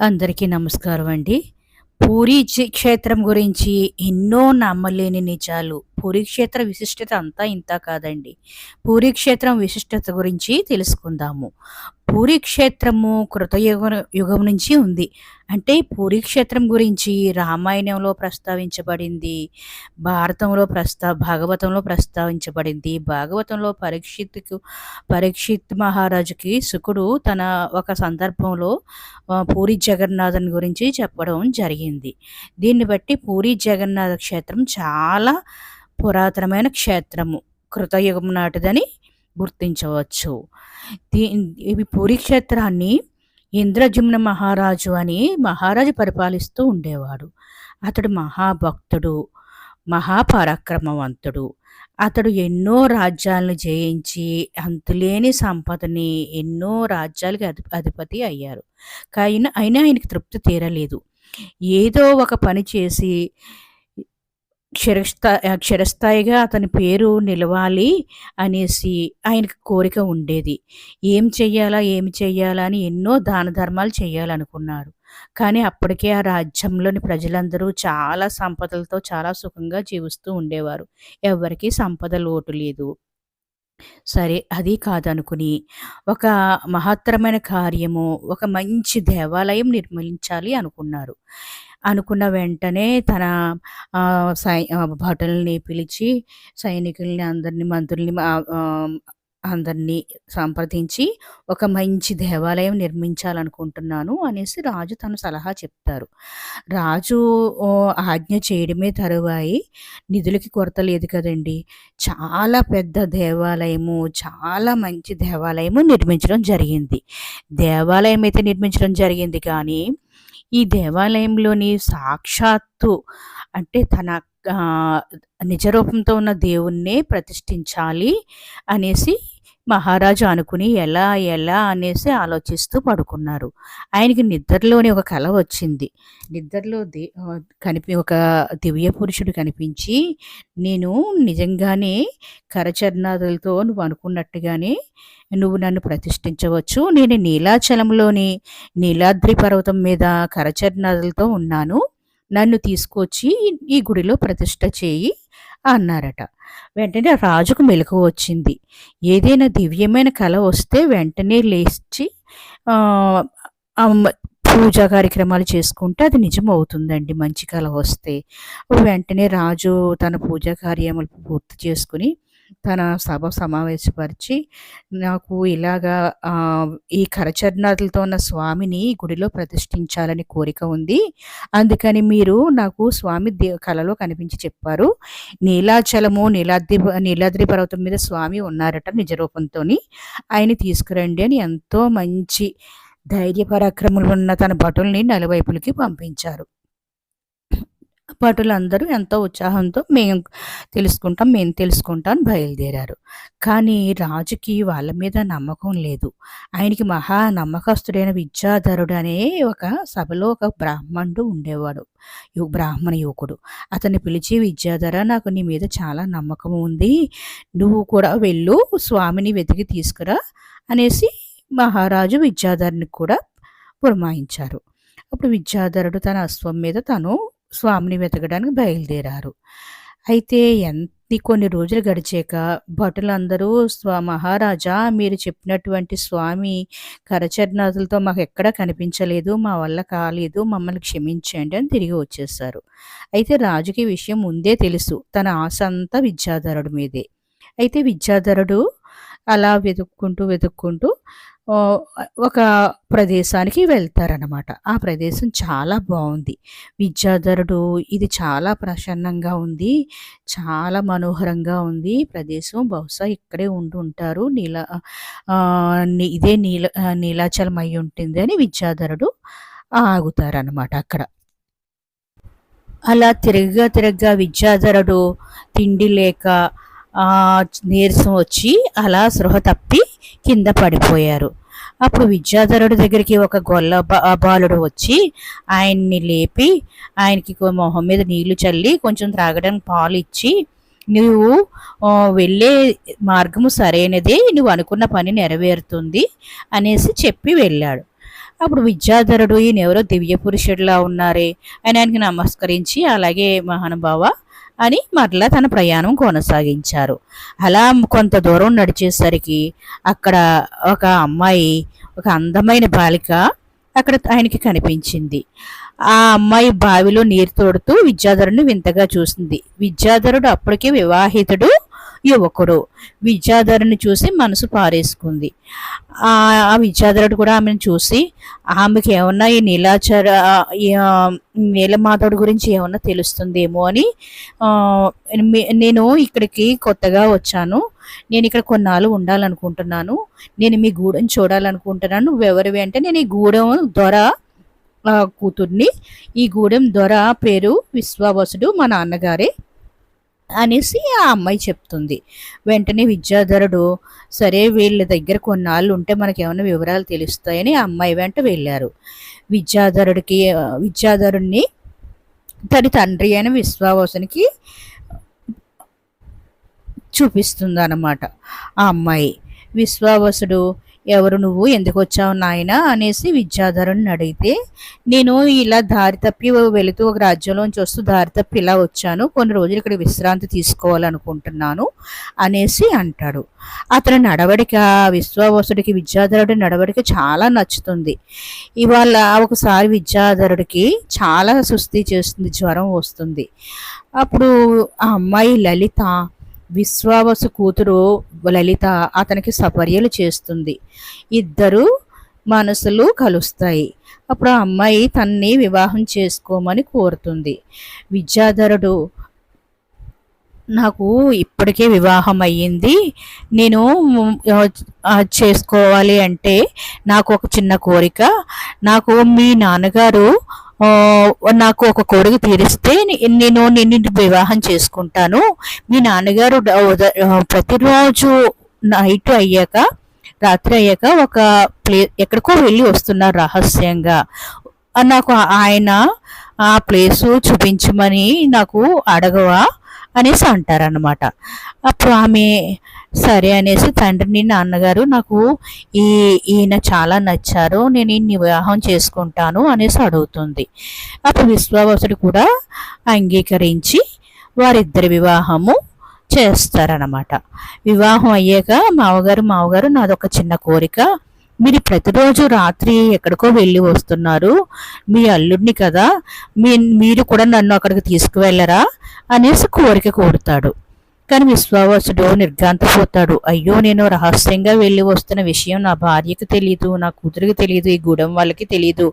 అందరికీ నమస్కారం అండి పూరీ క్షేత్రం గురించి ఎన్నో నమ్మలేని నిజాలు. పూరీ క్షేత్ర విశిష్టత అంతా ఇంత కాదండి. పూరిక్షేత్రం విశిష్టత గురించి తెలుసుకుందాము. పూరీ క్షేత్రము కృతయుగ యుగం నుంచి ఉంది. అంటే పూరీ క్షేత్రం గురించి రామాయణంలో ప్రస్తావించబడింది భారతంలో ప్రస్తా భాగవతంలో ప్రస్తావించబడింది. భాగవతంలో పరీక్షిత్కు పరీక్షిత్ మహారాజుకి శుకుడు తన ఒక సందర్భంలో పూరి జగన్నాథన్ గురించి చెప్పడం జరిగింది. దీన్ని బట్టి పూరి జగన్నాథ క్షేత్రం చాలా పురాతనమైన క్షేత్రము. కృతయుగం నాటిదని గుర్తించవచ్చు. దీ ఇవి పూరి క్షేత్రాన్ని ఇంద్రజుమ్న మహారాజు అని మహారాజు పరిపాలిస్తూ ఉండేవాడు. అతడు మహాభక్తుడు మహాపరాక్రమవంతుడు. అతడు ఎన్నో రాజ్యాలను జయించి అంతులేని సంపదని ఎన్నో రాజ్యాలకి అధి అధిపతి అయ్యారు. కానీ అయినా ఆయనకి తృప్తి తీరలేదు. ఏదో ఒక పని చేసి క్షరస్థా క్షరస్థాయిగా అతని పేరు నిలవాలి అనేసి ఆయనకు కోరిక ఉండేది. ఏం చెయ్యాలా ఏమి చెయ్యాలా అని ఎన్నో దాన ధర్మాలు చేయాలనుకున్నారు కానీ అప్పటికే ఆ రాజ్యంలోని ప్రజలందరూ చాలా సంపదలతో చాలా సుఖంగా జీవిస్తూ ఉండేవారు. ఎవరికీ సంపద లోటు లేదు. సరే అది కాదనుకుని ఒక మహత్తరమైన కార్యము ఒక మంచి దేవాలయం నిర్మించాలి అనుకున్నారు. అనుకున్న వెంటనే తన సై భటుల్ని పిలిచి సైనికుల్ని అందరిని మంత్రుల్ని అందరినీ సంప్రదించి ఒక మంచి దేవాలయం నిర్మించాలనుకుంటున్నాను అనేసి రాజు తన సలహా చెప్తారు. రాజు ఆజ్ఞ చేయడమే తరువాయి. నిధులకి కొరత లేదు కదండి. చాలా పెద్ద దేవాలయము చాలా మంచి దేవాలయము నిర్మించడం జరిగింది. దేవాలయం అయితే నిర్మించడం జరిగింది కానీ ఈ దేవాలయంలోని సాక్షాత్తు అంటే తన నిజరూపంతో ఉన్న దేవుణ్ణే ప్రతిష్ఠించాలి అనేసి మహారాజు అనుకుని ఎలా ఎలా అనేసి ఆలోచిస్తూ పడుకున్నారు. ఆయనకి నిద్రలోని ఒక కళ వచ్చింది. నిద్రలో దే కనిపి ఒక దివ్య పురుషుడు కనిపించి నేను నిజంగానే కరచరణాదులతో నువ్వు అనుకున్నట్టుగానే నువ్వు నన్ను ప్రతిష్ఠించవచ్చు. నేను నీలాచలంలోని నీలాద్రి పర్వతం మీద కరచరణాదులతో ఉన్నాను. నన్ను తీసుకొచ్చి ఈ గుడిలో ప్రతిష్ట చేయి అన్నారట. వెంటనే రాజుకు మెలకు వచ్చింది. ఏదైనా దివ్యమైన కళ వస్తే వెంటనే లేచి పూజా కార్యక్రమాలు చేసుకుంటే అది నిజం అవుతుందండి మంచి కళ వస్తే. వెంటనే రాజు తన పూజా కార్యములు పూర్తి చేసుకుని తన సభ సమావేశపరిచి నాకు ఇలాగా ఈ కరచరణాలతో ఉన్న స్వామిని గుడిలో ప్రతిష్ఠించాలని కోరిక ఉంది. అందుకని మీరు నాకు స్వామి దే కళలో కనిపించి చెప్పారు. నీలాచలము నీలాద్రి నీలాద్రి పర్వతం మీద స్వామి ఉన్నారట నిజరూపంతో ఆయన తీసుకురండి అని ఎంతో మంచి ధైర్య పరాక్రములు ఉన్న తన భటుల్ని నలువైపులకి పంపించారు. భటులందరూ ఎంతో ఉత్సాహంతో మేము తెలుసుకుంటాం మేము తెలుసుకుంటాం అని బయలుదేరారు. కానీ రాజుకి వాళ్ళ మీద నమ్మకం లేదు. ఆయనకి మహా నమ్మకస్తుడైన విద్యాధరుడు అనే ఒక సభలో ఒక బ్రాహ్మణుడు ఉండేవాడు. బ్రాహ్మణ యువకుడు. అతన్ని పిలిచి విద్యాధర నాకు నీ మీద చాలా నమ్మకం ఉంది. నువ్వు కూడా వెళ్ళు స్వామిని వెతికి తీసుకురా అనేసి మహారాజు విద్యాధరుని కూడా పురమాయించారు. అప్పుడు విద్యాధరుడు తన అశ్వం మీద తను స్వామిని వెతకడానికి బయలుదేరారు. అయితే ఎంత కొన్ని రోజులు గడిచాక భటులందరూ స్వ మహారాజా మీరు చెప్పినటువంటి స్వామి కరచరణాదులతో మాకు ఎక్కడా కనిపించలేదు మా వల్ల కాలేదు మమ్మల్ని క్షమించండి అని తిరిగి వచ్చేసారు. అయితే రాజుకి విషయం ముందే తెలుసు తన ఆశ అంతా విద్యాధరుడి మీదే. అయితే విద్యాధరుడు అలా వెతుక్కుంటూ వెతుక్కుంటూ ఒక ప్రదేశానికి వెళ్తారనమాట ఆ ప్రదేశం చాలా బాగుంది విద్యాధరుడు ఇది చాలా ప్రసన్నంగా ఉంది. చాలా మనోహరంగా ఉంది. ప్రదేశం బహుశా ఇక్కడే ఉండి ఉంటారు. నీల ఇదే నీల నీలాచలం అయి ఉంటుంది అని విద్యాధరుడు ఆగుతారనమాట అక్కడ. అలా తిరగగా తిరగగా విద్యాధరుడు తిండి లేక నీరసం వచ్చి అలా సృహ తప్పి కింద పడిపోయారు. అప్పుడు విద్యాధరుడి దగ్గరికి ఒక గొల్ల బాలుడు వచ్చి ఆయన్ని లేపి ఆయనకి మొహం మీద నీళ్ళు చల్లి కొంచెం త్రాగడానికి పాలు ఇచ్చి నువ్వు వెళ్ళే మార్గము సరైనదే నువ్వు అనుకున్న పని నెరవేరుతుంది అనేసి చెప్పి వెళ్ళాడు. అప్పుడు విద్యాధరుడు ఈయన ఎవరో దివ్య పురుషుడిలా ఉన్నారే అని ఆయనకి నమస్కరించి అలాగే మహానుభావ అని మరలా తన ప్రయాణం కొనసాగించారు. అలా కొంత దూరం నడిచేసరికి అక్కడ ఒక అమ్మాయి ఒక అందమైన బాలిక అక్కడ ఆయనకి కనిపించింది. ఆ అమ్మాయి బావిలో నీరు తోడుతూ విద్యాధరుడిని వింతగా చూసింది. విద్యాధరుడు అప్పటికే వివాహితుడు యువకుడు విద్యాధరుని చూసి మనసు పారేసుకుంది. ఆ విద్యాధరుడు కూడా ఆమెను చూసి ఆమెకి ఏమన్నా ఈ నీలాచర నీలమాతడు గురించి ఏమన్నా తెలుస్తుందేమో అని నేను ఇక్కడికి కొత్తగా వచ్చాను. నేను ఇక్కడ కొన్నాళ్ళు ఉండాలనుకుంటున్నాను. నేను మీ గూడెం చూడాలనుకుంటున్నాను. నువ్వెవరివి అంటే నేను ఈ గూడెం ద్వారా కూతుర్ని. ఈ గూడెం దొర పేరు విశ్వావసుడు మా నాన్నగారే. అనేసి ఆ అమ్మాయి చెప్తుంది. వెంటనే విద్యాధరుడు సరే వీళ్ళ దగ్గర కొన్నాళ్ళు ఉంటే మనకి ఏమైనా వివరాలు తెలుస్తాయని ఆ అమ్మాయి వెంట వెళ్ళారు. విద్యాధరుడికి విద్యాధరుణ్ణి విద్యాధరుడిని తన తండ్రి అయిన విశ్వావసునికి చూపిస్తుంది అన్నమాట ఆ అమ్మాయి. విశ్వావసుడు ఎవరు నువ్వు? ఎందుకు వచ్చావు నాయన? అనేసి విద్యాధరుని అడిగితే నేను ఇలా దారి తప్పి వెళుతూ ఒక రాజ్యంలోంచి వస్తూ దారి తప్పి ఇలా వచ్చాను. కొన్ని రోజులు ఇక్కడ విశ్రాంతి తీసుకోవాలనుకుంటున్నాను అనేసి అంటాడు. అతని నడవడిక విశ్వావసుడికి విద్యాధరుడి నడవడిక చాలా నచ్చుతుంది. ఇవాళ ఒకసారి విద్యాధరుడికి చాలా సుస్థి చేస్తుంది జ్వరం వస్తుంది. అప్పుడు ఆ అమ్మాయి లలిత విశ్వావసు కూతురు లలిత అతనికి సపర్యలు చేస్తుంది. ఇద్దరు మనసులు కలుస్తాయి. అప్పుడు ఆ అమ్మాయి తన్ని వివాహం చేసుకోమని కోరుతుంది. విద్యాధరుడు నాకు ఇప్పటికే వివాహం అయ్యింది. నేను చేసుకోవాలి అంటే నాకు ఒక చిన్న కోరిక. నాకు మీ నాన్నగారు నాకు ఒక కోరిక తీరిస్తే నేను నిన్ను వివాహం చేసుకుంటాను. మీ నాన్నగారు ప్రతిరోజు నైట్ అయ్యాక రాత్రి అయ్యాక ఒక ప్లే ఎక్కడికో వెళ్ళి వస్తున్నారు రహస్యంగా. నాకు ఆయన ఆ ప్లేసు చూపించమని నాకు అడగవా? అనేసి అంటారనమాట అప్పుడు ఆమె సరే అనేసి తండ్రిని నాన్నగారు నాకు ఈ ఈయన చాలా నచ్చారు నేను ఈయన్ని వివాహం చేసుకుంటాను అనేసి అడుగుతుంది. అప్పుడు విశ్వావసుడు కూడా అంగీకరించి వారిద్దరి వివాహము చేస్తారనమాట వివాహం అయ్యాక మావగారు మావగారు నాదొక చిన్న కోరిక మీరు ప్రతిరోజు రాత్రి ఎక్కడికో వెళ్ళి వస్తున్నారు. మీ అల్లుడిని కదా మీ మీరు కూడా నన్ను అక్కడికి తీసుకువెళ్ళరా అనేసి కోరిక కోరుతాడు. కానీ విశ్వావసుడు నిర్గాంతపోతాడు అయ్యో నేను రహస్యంగా వెళ్ళి వస్తున్న విషయం నా భార్యకి తెలియదు నా కూతురికి తెలియదు ఈ గూడెం వాళ్ళకి తెలియదు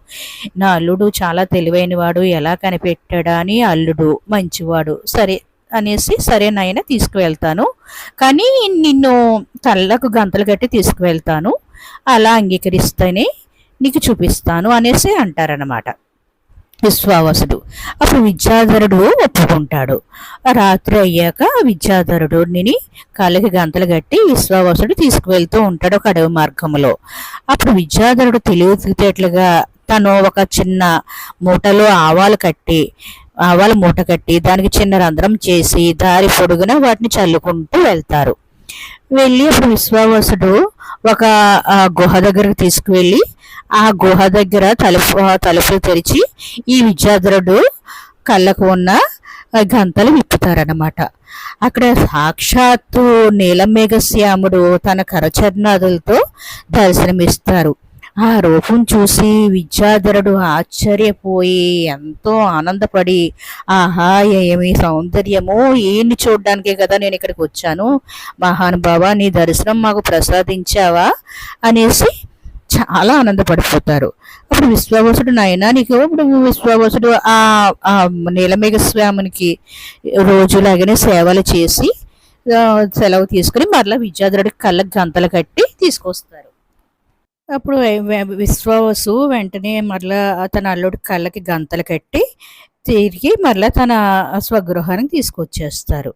నా అల్లుడు చాలా తెలివైనవాడు ఎలా కనిపెట్టాడా అని అల్లుడు మంచివాడు. సరే అనేసి సరే నాయన తీసుకువెళ్తాను. కానీ నిన్ను కళ్ళకు గంతలు కట్టి తీసుకువెళ్తాను. అలా అంగీకరిస్తేనే నీకు చూపిస్తాను అనేసి అంటారనమాట విశ్వావసుడు. అప్పుడు విద్యాధరుడు ఒప్పుకుంటాడు. రాత్రి అయ్యాక విద్యాధరుడిని కాళ్ళకి గంతలు కట్టి విశ్వావసుడు తీసుకువెళ్తూ ఉంటాడు ఒక అడవి మార్గంలో. అప్పుడు విద్యాధరుడు తెలివితేటలుగా తను ఒక చిన్న మూటలో ఆవాలు కట్టి ఆవాల మూట కట్టి దానికి చిన్న రంధ్రం చేసి దారి పొడుగున వాటిని చల్లుకుంటూ వెళ్తారు. వెళ్ళి అప్పుడు విశ్వావసుడు ఒక గుహ దగ్గరకు తీసుకువెళ్ళి ఆ గుహ దగ్గర తలుపు తలుపులు తెరిచి ఈ విద్యాధరుడు కళ్ళకు ఉన్న గంతలు విప్పుతారనమాట అక్కడ సాక్షాత్తు నీలమేఘశ్యాముడు తన కరచరణాదులతో దర్శనమిస్తారు. ఆ రూపం చూసి విద్యాధరుడు ఆశ్చర్యపోయి ఎంతో ఆనందపడి ఆహా ఏమి సౌందర్యము ఈయన్ని చూడడానికే కదా నేను ఇక్కడికి వచ్చాను. మహానుభావ నీ దర్శనం మాకు ప్రసాదించావా? అనేసి చాలా ఆనందపడిపోతారు. అప్పుడు విశ్వావసుడు నాయన నీకు ఇప్పుడు విశ్వావసుడు ఆ నీలమేఘ స్వామునికి రోజులాగానే సేవలు చేసి సెలవు తీసుకుని మరలా విద్యాధరుడికి కళ్ళకి గంతలు కట్టి తీసుకొస్తారు. అప్పుడు వె- విశ్వావసు వెంటనే మరలా తన అల్లుడి కళ్ళకి గంతలు కట్టి తిరిగి మరలా తన స్వగృహానికి తీసుకొచ్చేస్తారు.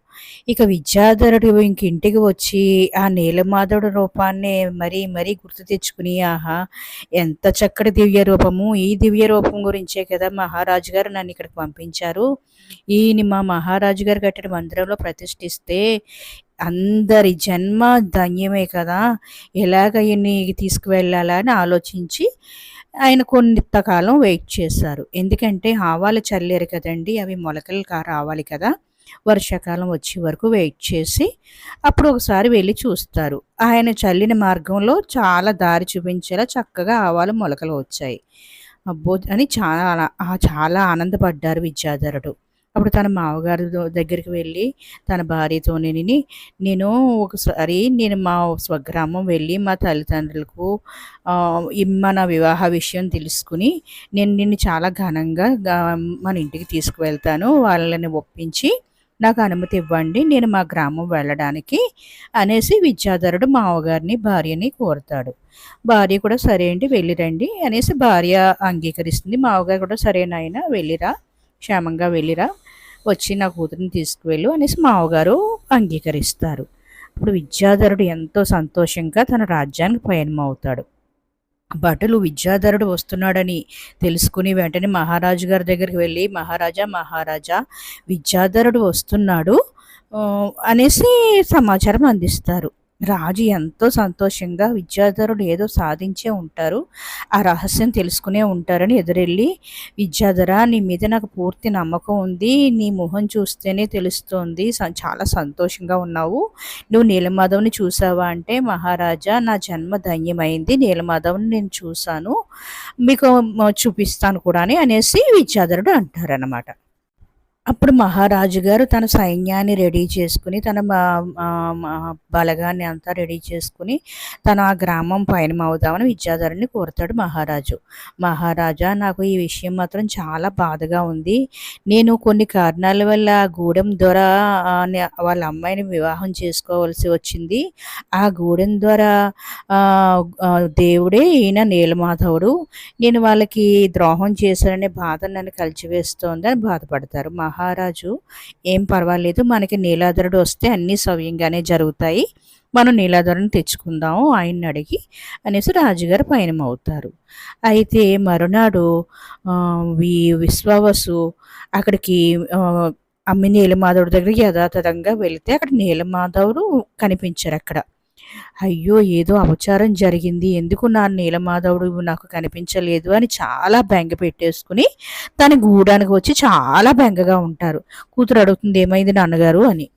ఇక విద్యాధరుడు ఇంక ఇంటికి వచ్చి ఆ నీలమాధవుడు రూపాన్ని మరీ మరీ గుర్తు తెచ్చుకుని ఆహా ఎంత చక్కటి దివ్య రూపము. ఈ దివ్య రూపం గురించే కదా మహారాజు గారు నన్ను ఇక్కడికి పంపించారు. ఈయన మా మహారాజు గారు కట్టిన మందిరంలో ప్రతిష్ఠిస్తే అందరి జన్మ ధన్యమే కదా. ఎలాగ ఈయన్ని తీసుకువెళ్ళాలని ఆలోచించి ఆయన కొంతకాలం వెయిట్ చేశారు. ఎందుకంటే ఆవాలు చల్లారు కదండి అవి మొలకలు రావాలి కదా. వర్షాకాలం వచ్చే వరకు వెయిట్ చేసి అప్పుడు ఒకసారి వెళ్ళి చూస్తారు. ఆయన చల్లిన మార్గంలో చాలా దారి చూపించేలా చక్కగా ఆవాలు మొలకలు వచ్చాయి. అబ్బో! అని చాలా చాలా ఆనందపడ్డారు విద్యాధరుడు. అప్పుడు తన మామగారు దగ్గరికి వెళ్ళి తన భార్యతో నేను ఒకసారి నేను మా స్వగ్రామం వెళ్ళి మా తల్లిదండ్రులకు మన వివాహ విషయం తెలుసుకుని నేను నిన్ను చాలా ఘనంగా మన ఇంటికి తీసుకువెళ్తాను. వాళ్ళని ఒప్పించి నాకు అనుమతి ఇవ్వండి. నేను మా గ్రామం వెళ్ళడానికి అనేసి విద్యాధరుడు మామగారిని భార్యని కోరుతాడు. భార్య కూడా సరే అండి వెళ్ళిరండి అనేసి భార్య అంగీకరిస్తుంది. మామగారు కూడా సరేనాయన వెళ్ళిరా. క్షేమంగా వెళ్ళిరా. వచ్చి నా కూతురిని తీసుకువెళ్ళు అనేసి మావగారు అంగీకరిస్తారు. అప్పుడు విద్యాధరుడు ఎంతో సంతోషంగా తన రాజ్యానికి పయనమవుతాడు. భటులు విద్యాధరుడు వస్తున్నాడని తెలుసుకుని వెంటనే మహారాజు గారి దగ్గరికి వెళ్ళి మహారాజా మహారాజా విద్యాధరుడు వస్తున్నాడు అనేసి సమాచారం అందిస్తారు. రాజు ఎంతో సంతోషంగా విద్యాధరుడు ఏదో సాధించే ఉంటారు. ఆ రహస్యం తెలుసుకునే ఉంటారని ఎదురెళ్ళి విద్యాధర నీ మీద నాకు పూర్తి నమ్మకం ఉంది. నీ మొహం చూస్తేనే తెలుస్తోంది. చాలా సంతోషంగా ఉన్నావు. నువ్వు నీలమాధవ్ని చూసావా అంటే మహారాజా నా జన్మ ధన్యమైంది. నీలమాధవ్ని నేను చూశాను. మీకు చూపిస్తాను కూడా అని అనేసి విద్యాధరుడు అంటారనమాట అప్పుడు మహారాజు గారు తన సైన్యాన్ని రెడీ చేసుకుని తన బలగాన్ని అంతా రెడీ చేసుకుని తన ఆ గ్రామం పైన అవుదామని విద్యాధరుని కోరుతాడు మహారాజు. మహారాజా నాకు ఈ విషయం మాత్రం చాలా బాధగా ఉంది. నేను కొన్ని కారణాల వల్ల గూడెం ద్వారా వాళ్ళ అమ్మాయిని వివాహం చేసుకోవాల్సి వచ్చింది. ఆ గూడెం ద్వారా దేవుడే ఈయన నీలమాధవుడు. నేను వాళ్ళకి ద్రోహం చేశాననే బాధ నన్ను కలిచివేస్తోంది అని బాధపడతారు మహా మహారాజు ఏం పర్వాలేదు మనకి నీలాధరుడు వస్తే అన్నీ సవ్యంగానే జరుగుతాయి. మనం నీలాధరుని తెచ్చుకుందాము ఆయన్ని అడిగి అనేసి రాజుగారు పయనమవుతారు. అయితే మరునాడు వి విశ్వావసు అక్కడికి అమ్మి నీలమాధవుడి దగ్గరికి యథాతథంగా వెళితే అక్కడ నీలమాధవుడు కనిపించారు అక్కడ అయ్యో ఏదో అపచారం జరిగింది. ఎందుకు నా నీలమాధవుడు నాకు కనిపించలేదు అని చాలా బెంగ పెట్టేసుకుని తన గూడానికి వచ్చి చాలా బెంగగా ఉంటారు. కూతురు అడుగుతుంది ఏమైంది నాన్నగారు? అని.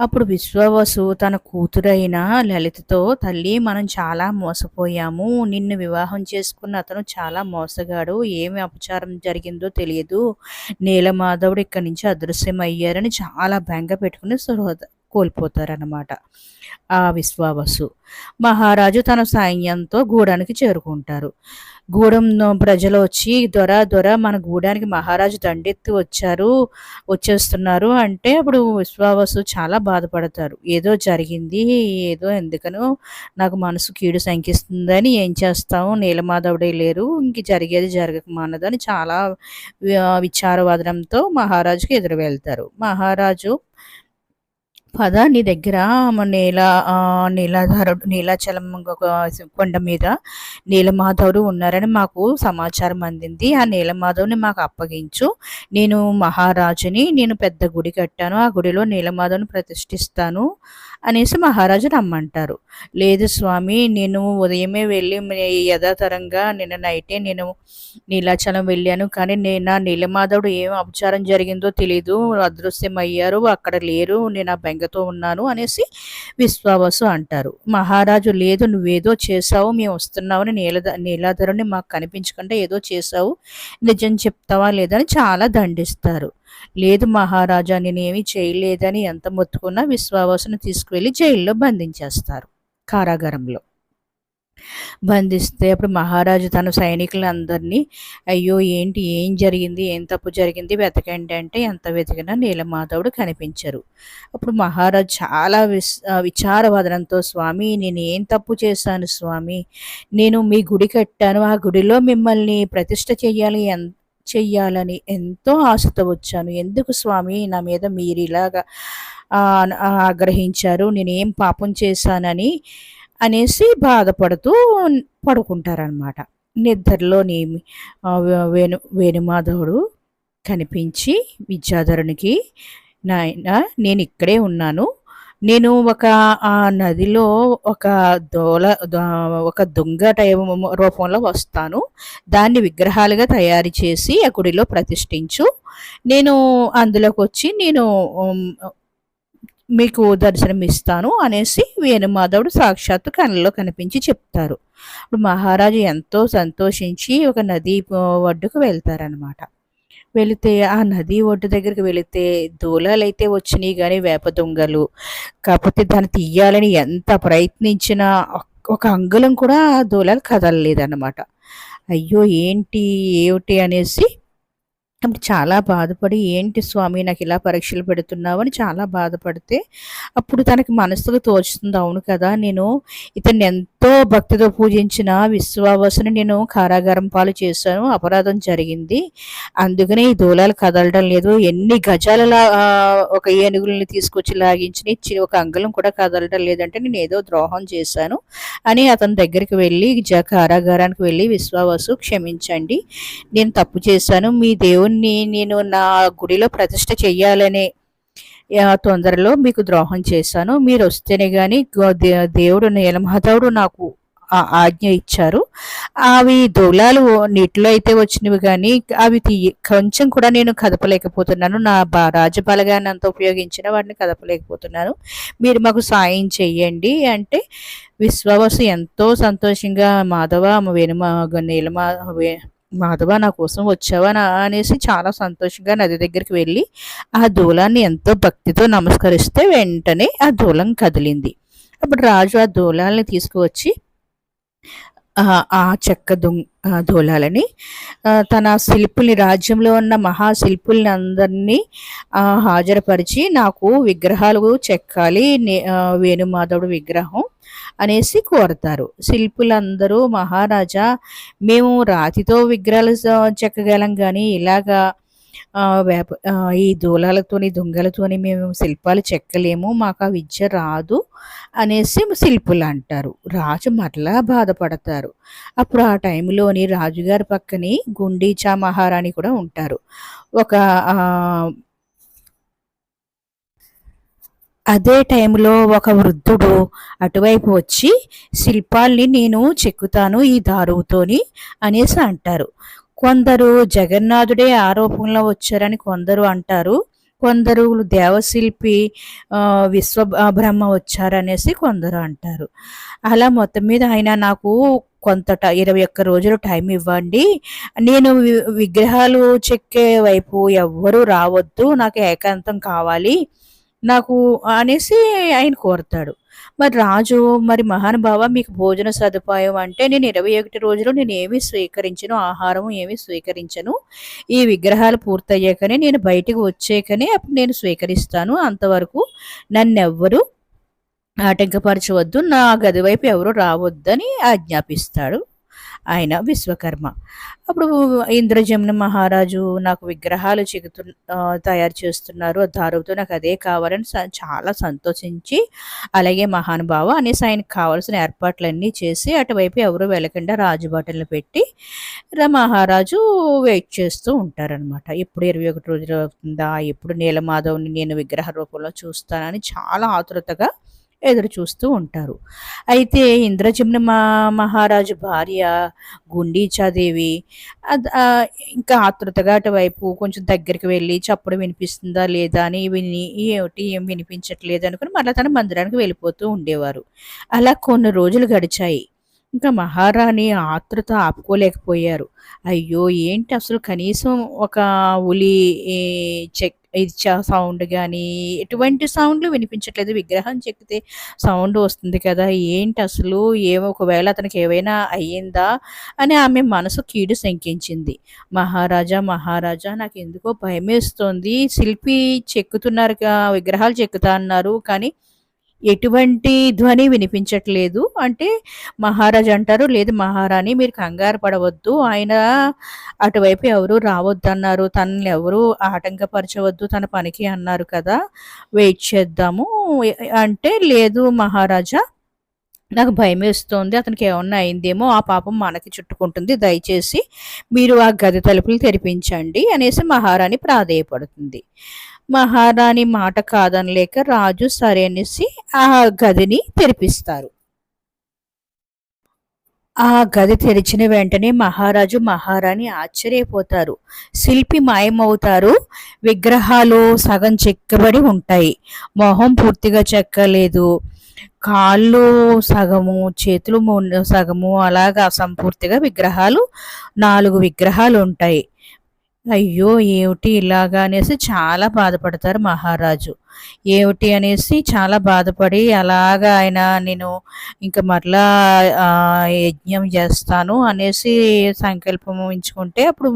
అప్పుడు విశ్వవసు తన కూతురైన లలితతో తల్లి మనం చాలా మోసపోయాము. నిన్ను వివాహం చేసుకున్న అతను చాలా మోసగాడు. ఏమి అపచారం జరిగిందో తెలియదు. నీలమాధవుడు ఇక్కడి నుంచి అదృశ్యమయ్యారని చాలా బెంగ పెట్టుకుని కోల్పోతారన్నమాట. ఆ విశ్వావసు. మహారాజు తన సైన్యంతో గూడానికి చేరుకుంటారు. గూడెం ప్రజలు వచ్చి దొర దొర మన గూడానికి మహారాజు దండెత్తి వచ్చారు వచ్చేస్తున్నారు. అంటే అప్పుడు విశ్వావసు చాలా బాధపడతారు. ఏదో జరిగింది ఏదో ఎందుకనో నాకు మనసు కీడు శంకిస్తుందని ఏం చేస్తాము నీలమాధవుడే లేరు ఇంక జరిగేది జరగకమానదని చాలా విచారవాదనంతో మహారాజుకి ఎదురు వెళ్తారు మహారాజు పద నీ దగ్గర? నీల నీలాధారుడు నీలాచలం కొండ మీద నీలమాధవుడు ఉన్నారని మాకు సమాచారం అందింది. ఆ నీలమాధవుని మాకు అప్పగించు. నేను మహారాజుని నేను పెద్ద గుడి కట్టాను. ఆ గుడిలో నీలమాధవుని ప్రతిష్ఠిస్తాను. అనేసి మహారాజు రమ్మంటారు. లేదు స్వామి నేను ఉదయమే వెళ్ళి యథాతరంగా నిన్న నైటే నేను నీలాచలం వెళ్ళాను. కానీ నేను నా నీలమాధవుడు ఏం అపచారం జరిగిందో తెలీదు. అదృశ్యమయ్యారు అక్కడ లేరు నేను ఆ బెంగతో ఉన్నాను అనేసి విశ్వావసు అంటారు. మహారాజు లేదు నువ్వేదో చేసావు మేము వస్తున్నామని నీల నీలాధరుని మాకు కనిపించకుండా ఏదో చేసావు నిజం చెప్తావా లేదని చాలా దండిస్తారు. లేదు మహారాజా నేనేమీ చేయలేదని ఎంత మొత్తుకున్నా విశ్వావసును తీసుకువెళ్ళి జైల్లో బంధించేస్తారు కారాగారంలో. బంధిస్తే అప్పుడు మహారాజు తన సైనికులందరినీ అయ్యో ఏంటి ఏం జరిగింది ఏం తప్పు జరిగింది వెతకండి అంటే ఎంత వెతికినా నీలమాధవుడు కనిపించరు. అప్పుడు మహారాజు చాలా విస్ విచారవదనంతో స్వామి నేను ఏం తప్పు చేశాను స్వామి? నేను మీ గుడి కట్టాను ఆ గుడిలో మిమ్మల్ని ప్రతిష్ట చేయాలి చెయ్యాలని ఎంతో ఆశతో వచ్చాను. ఎందుకు స్వామి? నా మీద మీరు ఇలాగా ఆగ్రహించారు నేనేం పాపం చేశానని అనేసి బాధపడుతూ పడుకుంటారనమాట నిద్రలోని వేణు వేణుమాధవుడు కనిపించి విద్యాధరునికి నాయన నేను ఇక్కడే ఉన్నాను నేను ఒక ఆ నదిలో ఒక దోల ఒక దొంగ రూపంలో వస్తాను. దాన్ని విగ్రహాలుగా తయారు చేసి ఆ గుడిలో ప్రతిష్ఠించు. నేను అందులోకి వచ్చి నేను మీకు దర్శనం ఇస్తాను అనేసి వేణుమాధవుడు సాక్షాత్తు కళ్ళలో కనిపించి చెప్తారు. ఇప్పుడు మహారాజు ఎంతో సంతోషించి ఒక నది ఒడ్డుకు వెళ్తారనమాట వెళితే ఆ నది ఒడ్డు దగ్గరికి వెళితే దూలాలు అయితే వచ్చినాయి కానీ వేప దొంగలు. కాకపోతే దాన్ని తీయాలని ఎంత ప్రయత్నించినా ఒక అంగుళం కూడా దూలాలు కదలలేదన్నమాట. అయ్యో ఏంటి ఏమిటి అనేసి అప్పుడు చాలా బాధపడి ఏంటి స్వామి నాకు ఇలా పరీక్షలు పెడుతున్నావు అని చాలా బాధపడితే అప్పుడు తనకి మనసుకు తోచుతుంది అవును కదా నేను ఇతన్ని ఎంతో భక్తితో పూజించిన విశ్వావసుని నేను కారాగారం పాలు చేశాను అపరాధం జరిగింది. అందుకనే ఈ దూలాలు కదలడం లేదు. ఎన్ని గజాల ఒక ఏనుగుల్ని తీసుకొచ్చి లాగించిన ఒక అంగళం కూడా కదలడం లేదంటే నేను ఏదో ద్రోహం చేశాను అని అతని దగ్గరికి వెళ్ళి కారాగారానికి వెళ్ళి విశ్వావసు క్షమించండి. నేను తప్పు చేశాను. మీ దేవుడు దేవుణ్ణి నేను నా గుడిలో ప్రతిష్ట చెయ్యాలనే తొందరలో మీకు ద్రోహం చేశాను. మీరు వస్తేనే కానీ దేవుడు నీలమాధవుడు నాకు ఆజ్ఞ ఇచ్చారు. అవి దూలాలు నీటిలో అయితే వచ్చినవి కానీ అవి కొంచెం కూడా నేను కదపలేకపోతున్నాను. నా బా రాజబలగాన్ని అంత ఉపయోగించిన వాటిని కదపలేకపోతున్నాను. మీరు మాకు సాయం చెయ్యండి అంటే విశ్వాసం ఎంతో సంతోషంగా మాధవ వేణుమ నీలమా మాధవ నా కోసం వచ్చావా అనేసి చాలా సంతోషంగా నది దగ్గరికి వెళ్ళి ఆ దూలాన్ని ఎంతో భక్తితో నమస్కరిస్తే వెంటనే ఆ దూలం కదిలింది. అప్పుడు రాజు ఆ దూలాలని తీసుకువచ్చి ఆ చెక్క దొంగ దూలాలని తన శిల్పుల్ని రాజ్యంలో ఉన్న మహాశిల్పుల్ని అందరినీ హాజరుపరిచి నాకు విగ్రహాలు చెక్కాలి వేణుమాధవుడు విగ్రహం అనేసి కోరతారు. శిల్పులందరూ మహారాజా మేము రాతితో విగ్రహాలు చెక్కగలం కానీ ఇలాగా వేప ఈ దూలాలతోని దొంగలతోని మేము శిల్పాలు చెక్కలేము మాకు ఆ విద్య రాదు అనేసి శిల్పులు అంటారు. రాజు మరలా బాధపడతారు. అప్పుడు ఆ టైంలోని రాజుగారి పక్కని గుండీచా మహారాణి కూడా ఉంటారు. ఒక అదే టైంలో ఒక వృద్ధుడు అటువైపు వచ్చి శిల్పాల్ని నేను చెక్కుతాను ఈ దారువుతోని అనేసి అంటారు. కొందరు జగన్నాథుడే ఆరోపణలో వచ్చారని కొందరు అంటారు. కొందరు దేవశిల్పి విశ్వ బ్రహ్మ వచ్చారనేసి కొందరు అంటారు. అలా మొత్తం మీద ఆయన నాకు కొంత ఇరవై ఒక్క రోజులు టైం ఇవ్వండి. నేను విగ్రహాలు చెక్కే వైపు ఎవ్వరూ రావద్దు. నాకు ఏకాంతం కావాలి. నాకు అనేసి ఆయన కోరతాడు. మరి రాజు మరి మహానుభావ మీకు భోజన సదుపాయం అంటే నేను ఇరవై ఒకటి రోజులు నేను ఏమి స్వీకరించను ఆహారం ఏమి స్వీకరించను. ఈ విగ్రహాలు పూర్తయ్యాకనే నేను బయటికి వచ్చాకనే అప్పుడు నేను స్వీకరిస్తాను. అంతవరకు నన్నెవ్వరు ఆటంకపరచవద్దు నా గది వైపు ఎవరు రావద్దని ఆజ్ఞాపిస్తాడు. ఆయన విశ్వకర్మ. అప్పుడు ఇంద్రజమున మహారాజు నాకు విగ్రహాలు చిగుతు తయారు చేస్తున్నారు. దారుతో నాకు అదే కావాలని చాలా సంతోషించి అలాగే మహానుభావ అనేసి ఆయనకు కావాల్సిన ఏర్పాట్లన్నీ చేసి అటువైపు ఎవరు వెళ్ళకుండా రాజుబాటలు పెట్టి మహారాజు వెయిట్ చేస్తూ ఉంటారనమాట ఇప్పుడు ఇరవై ఒకటి రోజులు అవుతుందా? ఎప్పుడు నీలమాధవ్ని నేను విగ్రహ రూపంలో చూస్తానని చాలా ఆతురతగా ఎదురు చూస్తూ ఉంటారు. అయితే ఇంద్రజిమ్న మా మహారాజు భార్య గుండీచాదేవి ఇంకా ఆతృతగా అటువైపు కొంచెం దగ్గరికి వెళ్ళి చప్పుడు వినిపిస్తుందా లేదా అని విని ఏమిటి ఏం వినిపించట్లేదు అనుకుని మళ్ళీ తన మందిరానికి వెళ్ళిపోతూ ఉండేవారు. అలా కొన్ని రోజులు గడిచాయి. ఇంకా మహారాణి ఆతృత ఆపుకోలేకపోయారు. అయ్యో ఏంటి అసలు కనీసం ఒక ఉలి చెక్ ఇది సౌండ్ కానీ ఎటువంటి సౌండ్లు వినిపించట్లేదు. విగ్రహం చెక్కితే సౌండ్ వస్తుంది కదా ఏంటి అసలు ఏమో ఒకవేళ అతనికి ఏవైనా అయ్యిందా అని ఆమె మనసు కీడు శంకించింది. మహారాజా మహారాజా నాకు ఎందుకో భయమేస్తోంది. శిల్పి చెక్కుతున్నారు విగ్రహాలు చెక్కుతా అన్నారు కానీ ఎటువంటి ధ్వని వినిపించట్లేదు. అంటే మహారాజ్ అంటారు లేదు మహారాణి మీరు కంగారు పడవద్దు. ఆయన అటువైపు ఎవరు రావద్దన్నారు. తనని ఎవరు ఆటంకపరచవద్దు. తన పనికి అన్నారు కదా. వెయిట్ చేద్దాము. అంటే లేదు మహారాజా నాకు భయం వేస్తోంది. అతనికి ఏమన్నా అయిందేమో ఆ పాపం మనకి చుట్టుకుంటుంది. దయచేసి మీరు ఆ గది తలుపులు తెరిపించండి. అనేసి మహారాణి ప్రాధేయపడుతుంది. మహారాణి మాట కాదనలేక రాజు సరే అనేసి ఆ గదిని తెరిపిస్తారు. ఆ గది తెరిచిన వెంటనే మహారాజు మహారాణి ఆశ్చర్యపోతారు. శిల్పి మాయమవుతారు. విగ్రహాలు సగం చెక్కబడి ఉంటాయి. మొహం పూర్తిగా చెక్కలేదు. కాళ్ళు సగము చేతులు సగము అలాగా అసంపూర్తిగా విగ్రహాలు నాలుగు విగ్రహాలు ఉంటాయి. అయ్యో ఏమిటి ఇలాగా అనేసి చాలా బాధపడతారు మహారాజు. ఏమిటి అనేసి చాలా బాధపడి అలాగా ఆయన నేను ఇంకా మరలా యజ్ఞం చేస్తాను అనేసి సంకల్పం ఉంచుకుంటే అప్పుడు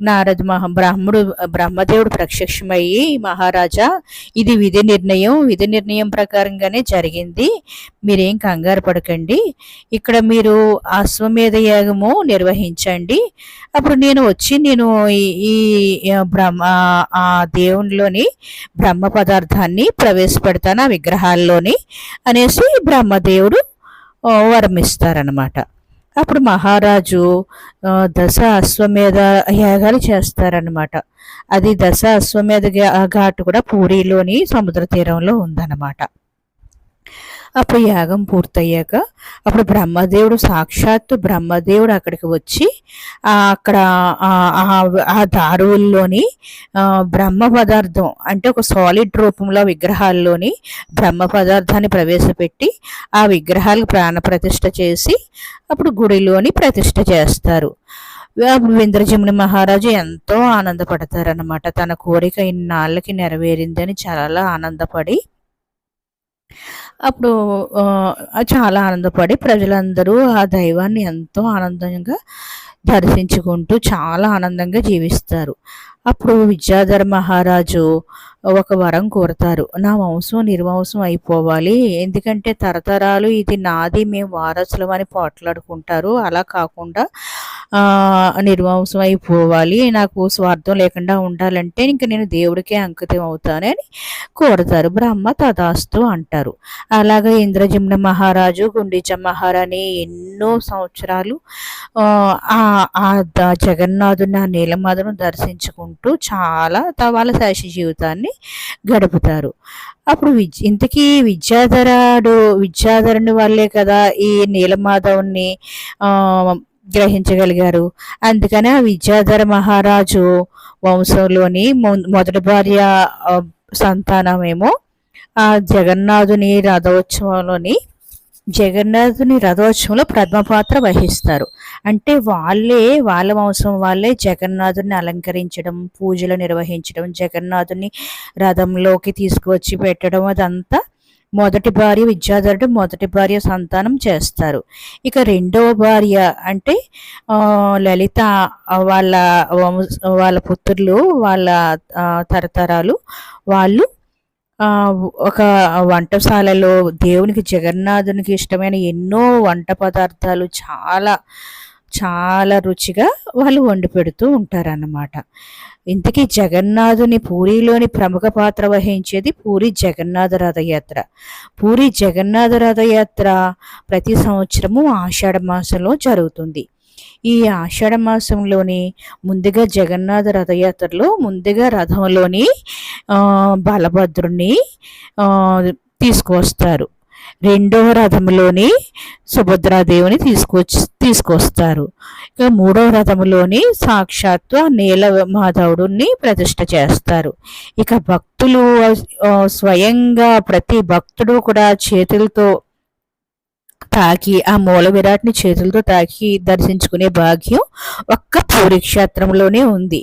నారద మహా బ్రాహ్మడు బ్రహ్మదేవుడు ప్రత్యక్షమయ్యి మహారాజా ఇది విధి నిర్ణయం. విధి నిర్ణయం ప్రకారంగానే జరిగింది. మీరేం కంగారు పడకండి. ఇక్కడ మీరు అశ్వమేధ యాగము నిర్వహించండి. అప్పుడు నేను వచ్చి నేను ఈ బ్రహ్మ ఆ దేవునిలోని బ్రహ్మ పదార్థాన్ని ప్రవేశపెడతాను ఆ విగ్రహాల్లోని అనేసి బ్రహ్మదేవుడు వరమిస్తారనమాట అప్పుడు మహారాజు దశ అశ్వమేధ యాగాలు చేస్తారనమాట అది దశ అశ్వమేధ ఘాట్ కూడా పూరిలోని సముద్ర తీరంలో ఉందన్నమాట. అప్పుడు యాగం పూర్తయ్యాక అప్పుడు బ్రహ్మదేవుడు సాక్షాత్తు బ్రహ్మదేవుడు అక్కడికి వచ్చి అక్కడ ఆ దారువుల్లోని బ్రహ్మ పదార్థం అంటే ఒక సాలిడ్ రూపంలో విగ్రహాల్లోని బ్రహ్మ పదార్థాన్ని ప్రవేశపెట్టి ఆ విగ్రహాలకు ప్రాణ ప్రతిష్ఠ చేసి అప్పుడు గుడిలోని ప్రతిష్ఠ చేస్తారు. అప్పుడు ఇంద్రజముని మహారాజు ఎంతో ఆనందపడతారనమాట తన కోరిక ఇన్నాళ్ళకి నెరవేరిందని చాలా ఆనందపడి అప్పుడు చాలా ఆనందపడి ప్రజలందరూ ఆ దైవాన్ని ఎంతో ఆనందంగా దర్శించుకుంటూ చాలా ఆనందంగా జీవిస్తారు. అప్పుడు విద్యాధర మహారాజు ఒక వరం కోరతారు. నా వంశం నిర్వంశం అయిపోవాలి. ఎందుకంటే తరతరాలు ఇది నాది మేము వారసులం అని పోట్లాడుకుంటారు. అలా కాకుండా నిర్వంశం అయిపోవాలి. నాకు స్వార్థం లేకుండా ఉండాలంటే ఇంక నేను దేవుడికే అంకితం అవుతానని కోరతారు. బ్రహ్మ తదాస్తు అంటారు. అలాగే ఇంద్రజిమ్న మహారాజు గుండీచ మహారాణి ఎన్నో సంవత్సరాలు ఆ జగన్నాథుని ఆ నీలమాధను దర్శించుకుంటూ చాలా వాళ్ళ శేష జీవితాన్ని గడుపుతారు. అప్పుడు విద్య ఇంతకీ విద్యాధరాడు విద్యాధరుని వాళ్ళే కదా ఈ నీలమాధవుని గ్రహించగలిగారు. అందుకనే ఆ విద్యాధర మహారాజు వంశంలోని మొదటి భార్య సంతానమేమో ఆ జగన్నాథుని రథోత్సవంలోని జగన్నాథుని రథోత్సవంలో ప్రథమ పాత్ర వహిస్తారు. అంటే వాళ్ళే వాళ్ళ వంశం వాళ్ళే జగన్నాథుని అలంకరించడం పూజలు నిర్వహించడం జగన్నాథుని రథంలోకి తీసుకువచ్చి పెట్టడం అదంతా మొదటి భార్య విద్యాధరుడు మొదటి భార్య సంతానం చేస్తారు. ఇక రెండవ భార్య అంటే లలిత వాళ్ళ వాళ్ళ పుత్రులు వాళ్ళ తరతరాలు వాళ్ళు ఒక వంటశాలలో దేవునికి జగన్నాథునికి ఇష్టమైన ఎన్నో వంట పదార్థాలు చాలా చాలా రుచిగా వాళ్ళు వండి పెడుతూ ఉంటారన్నమాట. ఇంతకీ జగన్నాథుని పూరిలోని ప్రముఖ పాత్ర వహించేది పూరి జగన్నాథ రథయాత్ర. పూరి జగన్నాథ రథయాత్ర ప్రతి సంవత్సరము ఆషాఢ మాసంలో జరుగుతుంది. ఈ ఆషాఢ మాసంలోని ముందుగా జగన్నాథ రథయాత్రలో ముందుగా రథంలోని బలభద్రుణ్ణి తీసుకువస్తారు. రెండవ రథంలోని సుభద్రాదేవిని తీసుకొచ్చి తీసుకొస్తారు. ఇక మూడవ రథంలోని సాక్షాత్తు నీల మాధవుడిని ప్రతిష్ట చేస్తారు. ఇక భక్తులు స్వయంగా ప్రతి భక్తుడు కూడా చేతులతో తాకి ఆ మూల విరాట్ని చేతులతో తాకి దర్శించుకునే భాగ్యం ఒక్క పూరి క్షేత్రంలోనే ఉంది.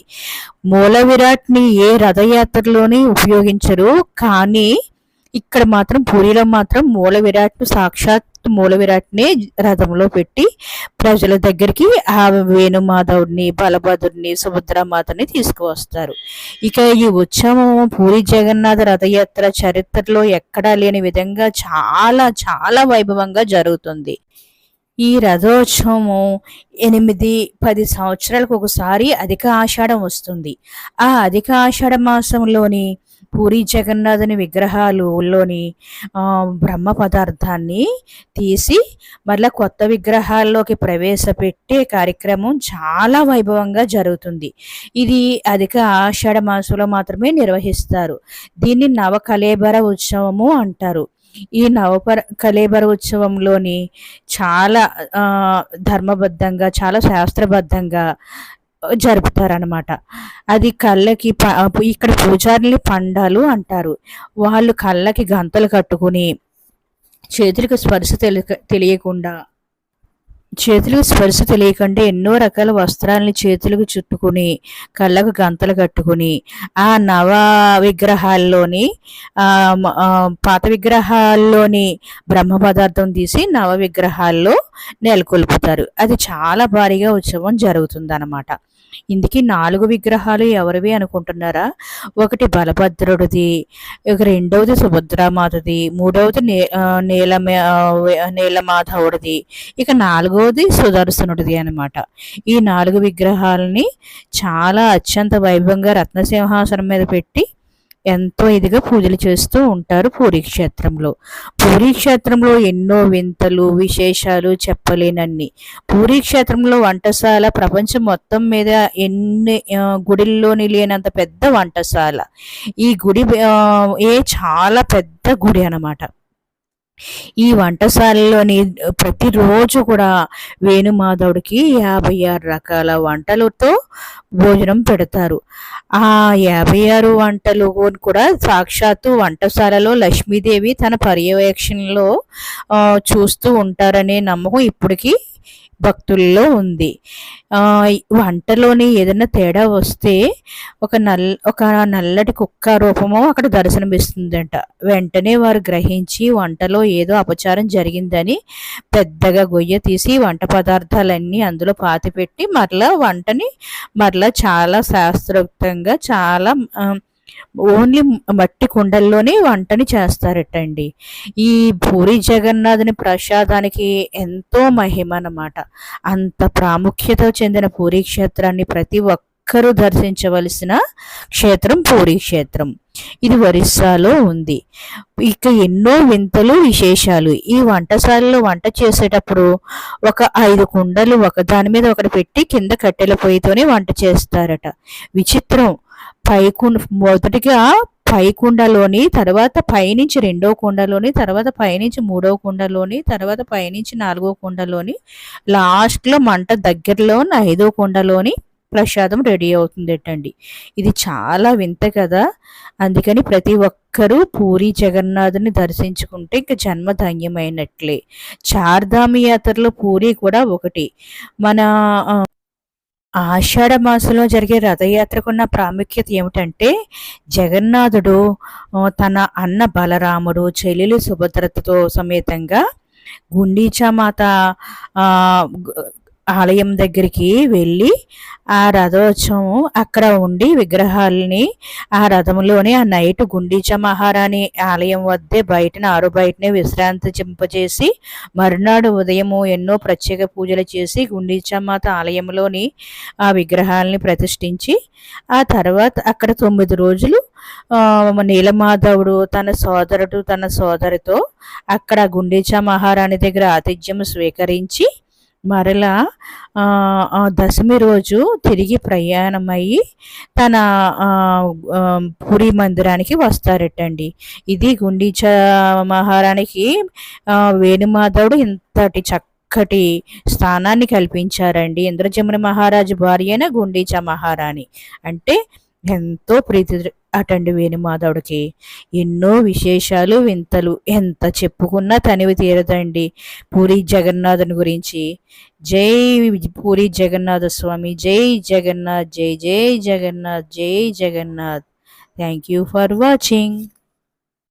మూల విరాట్ని ఏ రథయాత్రలోనే ఉపయోగించరు కానీ ఇక్కడ మాత్రం పూరిలో మాత్రం మూల విరాట్ను సాక్షాత్ మూల విరాట్ని రథంలో పెట్టి ప్రజల దగ్గరికి ఆ వేణుమాధవుడిని బలభద్రుడిని సుభద్రామాతని తీసుకువస్తారు. ఇక ఈ ఉత్సవం పూరి జగన్నాథ రథయాత్ర చరిత్రలో ఎక్కడా లేని విధంగా చాలా చాలా వైభవంగా జరుగుతుంది. ఈ రథోత్సవము ఎనిమిది పది సంవత్సరాలకు ఒకసారి అధిక ఆషాఢం వస్తుంది. ఆ అధిక ఆషాఢ మాసంలోని పూరి జగన్నాథుని విగ్రహాలులోని బ్రహ్మ పదార్థాన్ని తీసి మళ్ళీ కొత్త విగ్రహాల్లోకి ప్రవేశపెట్టే కార్యక్రమం చాలా వైభవంగా జరుగుతుంది. ఇది అధిక ఆషాఢ మాసంలో మాత్రమే నిర్వహిస్తారు. దీన్ని నవ కలేబర ఉత్సవము అంటారు. ఈ నవపర కలేబర ఉత్సవంలోని చాలా ధర్మబద్ధంగా చాలా శాస్త్రబద్ధంగా జరుపుతారనమాట అది కళ్ళకి ఇక్కడ పూజారిని పండాలు అంటారు. వాళ్ళు కళ్ళకి గంతలు కట్టుకుని చేతులకు స్పర్శ తెలియకుండా చేతులకు స్పర్శ తెలియకుండా ఎన్నో రకాల వస్త్రాలని చేతులకు చుట్టుకుని కళ్ళకు గంతలు కట్టుకుని ఆ నవ విగ్రహాల్లోని పాత విగ్రహాల్లోని బ్రహ్మ పదార్థం తీసి నవ విగ్రహాల్లో నెలకొల్పుతారు. అది చాలా భారీగా ఉత్సవం జరుగుతుంది అన్నమాట ఇందుకి నాలుగు విగ్రహాలు ఎవరివి అనుకుంటున్నారా? ఒకటి బలభద్రుడిది ఇక రెండవది సుభద్రామాతది మూడవది నే నీల నీలమాధవుడిది ఇక నాలుగవది సుదర్శనుడిది అనమాట ఈ నాలుగు విగ్రహాలని చాలా అత్యంత వైభవంగా రత్నసింహాసనం మీద పెట్టి ఎంతో ఇదిగా పూజలు చేస్తూ ఉంటారు పూరీ క్షేత్రంలో. పూరీ క్షేత్రంలో ఎన్నో వింతలు విశేషాలు చెప్పలేనన్ని. పూరీ క్షేత్రంలో వంటశాల ప్రపంచం మొత్తం మీద ఎన్ని గుడిల్లోని లేనంత పెద్ద వంటశాల. ఈ గుడి ఏ చాలా పెద్ద గుడి అనమాట ఈ వంటశాలలోని ప్రతిరోజు కూడా వేణుమాధవుడికి యాభై ఆరు రకాల వంటలతో భోజనం పెడతారు. ఆ యాభై ఆరు వంటలు కూడా సాక్షాత్తు వంటశాలలో లక్ష్మీదేవి తన పర్యవేక్షణలో చూస్తూ ఉంటారనే నమ్మకం ఇప్పటికీ భక్తుల్లో ఉంది. వంటలోని ఏదైనా తేడా వస్తే ఒక నల్ ఒక నల్లటి కుక్క రూపము అక్కడ దర్శనమిస్తుందంట. వెంటనే వారు గ్రహించి వంటలో ఏదో అపచారం జరిగిందని పెద్దగా గొయ్య తీసి వంట పదార్థాలన్నీ అందులో పాతిపెట్టి మరలా వంటని మరలా చాలా శాస్త్రోక్తంగా చాలా ఓన్లీ మట్టి కుండల్లోనే వంటని చేస్తారటండి. ఈ పూరి జగన్నాథుని ప్రసాదానికి ఎంతో మహిమ అన్నమాట అంత ప్రాముఖ్యత చెందిన పూరి క్షేత్రాన్ని ప్రతి ఒక్కరూ దర్శించవలసిన క్షేత్రం పూరి క్షేత్రం. ఇది ఒరిస్సాలో ఉంది. ఇక ఎన్నో వింతలు విశేషాలు. ఈ వంటశాలలో వంట చేసేటప్పుడు ఒక ఐదు కుండలు ఒక దాని మీద ఒకటి పెట్టి కింద కట్టెల పొయ్యితోనే వంట చేస్తారట. విచిత్రం. పైకుండ మొదటిగా పై కుండలోని తర్వాత పైనుంచి రెండో కుండలోని తర్వాత పైనుంచి మూడో కుండలోని తర్వాత పైనుంచి నాలుగో కుండలోని లాస్ట్లో మంట దగ్గరలో ఐదో కుండలోని ప్రసాదం రెడీ అవుతుంది అండి ఇది చాలా వింత కదా. అందుకని ప్రతి ఒక్కరూ పూరి జగన్నాథుని దర్శించుకుంటే ఇంక జన్మ ధన్యమైనట్లే చార్ధామి యాత్రలో పూరి కూడా ఒకటి. మన ఆషాఢ మాసంలో జరిగే రథయాత్రకున్న ప్రాముఖ్యత ఏమిటంటే జగన్నాథుడు తన అన్న బలరాముడు చెల్లెలు సుభద్రతతో సమేతంగా గుండీచామాత ఆలయం దగ్గరికి వెళ్ళి ఆ రథోత్సవం అక్కడ ఉండి విగ్రహాలని ఆ రథంలోనే ఆ నైట్ గుండీచ మహారాణి ఆలయం వద్దే బయటన ఆరు బయటనే విశ్రాంతి చింపజేసి మరునాడు ఉదయము ఎన్నో ప్రత్యేక పూజలు చేసి గుండీచమాత ఆలయంలోని ఆ విగ్రహాలని ప్రతిష్ఠించి ఆ తర్వాత అక్కడ తొమ్మిది రోజులు నీలమాధవుడు తన సోదరుడు తన సోదరితో అక్కడ గుండీచా మహారాణి దగ్గర ఆతిథ్యం స్వీకరించి మరలా దశమి రోజు తిరిగి ప్రయాణమయ్యి తన పురి మందిరానికి వస్తారటండి. ఇది గుండీచ మహారాణికి వేణుమాధవుడు ఇంతటి చక్కటి స్థానాన్ని కల్పించారండి. ఇంద్రజముని మహారాజు భార్య అయిన గుండీచా మహారాణి. అంటే ఎంతో ప్రీతి అటండి వేణుమాధవుడికి ఎన్నో విశేషాలు వింతలు ఎంత చెప్పుకున్నా తనివి తీరదండి పూరి జగన్నాథుని గురించి. జై పూరి జగన్నాథ స్వామి జై జగన్నాథ్ జై జై జగన్నాథ్ జై Jagannath. Thank you for watching